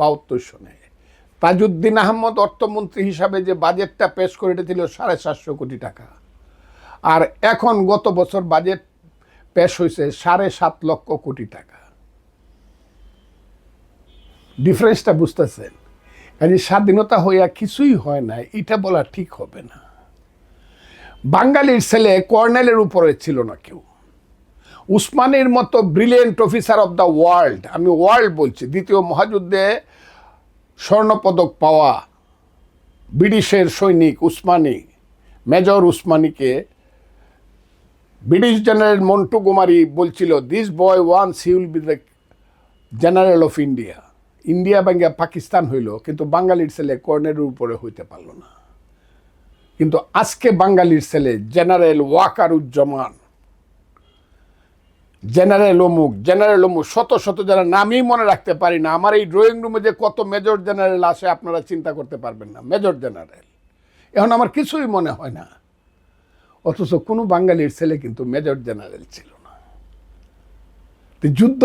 বাহাত্তর সনে তাজউদ্দিন আহমদ অর্থমন্ত্রী হিসাবে যে বাজেটটা পেশ করে ছিল সাড়ে সাতশো কোটি টাকা। আর এখন গত বছর বাজেট পেশ হয়েছে সাড়ে সাত লক্ষ কোটি টাকা। ডিফারেন্সটা বুঝতেছেন? কাজে স্বাধীনতা হইয়া কিছুই হয় না এটা বলা ঠিক হবে না। বাঙালির ছেলে কর্নেলের উপরে ছিল না কেউ। উসমানের মতো brilliant officer of the world আমি ওয়ার্ল্ড বলছি, দ্বিতীয় মহাযুদ্ধে স্বর্ণপদক পাওয়া ব্রিটিশের সৈনিক উসমানী মেজর উসমানিকে ব্রিটিশ জেনারেল মন্টু কুমারী বলছিল this boy once he will be the general of India India ব্যাঙ্গে Pakistan হইল, কিন্তু বাঙালির ছেলে কর্নেলের উপরে হইতে পারল না। কিন্তু আজকে বাঙালির ছেলে জেনারেল ওয়াকারুজ্জামান জেনারেল অমুক জেনারেল অমুক, শত শত যারা নামই মনে রাখতে পারি না, আমার এই ড্রয়িং রুমে যে কত মেজর জেনারেল আসে আপনারা চিন্তা করতে পারবেন না মেজর জেনারেল। এখন আমার কিছুই মনে হয় না। অথচ কোনো বাঙালির ছেলে কিন্তু মেজর জেনারেল ছিল না। যুদ্ধ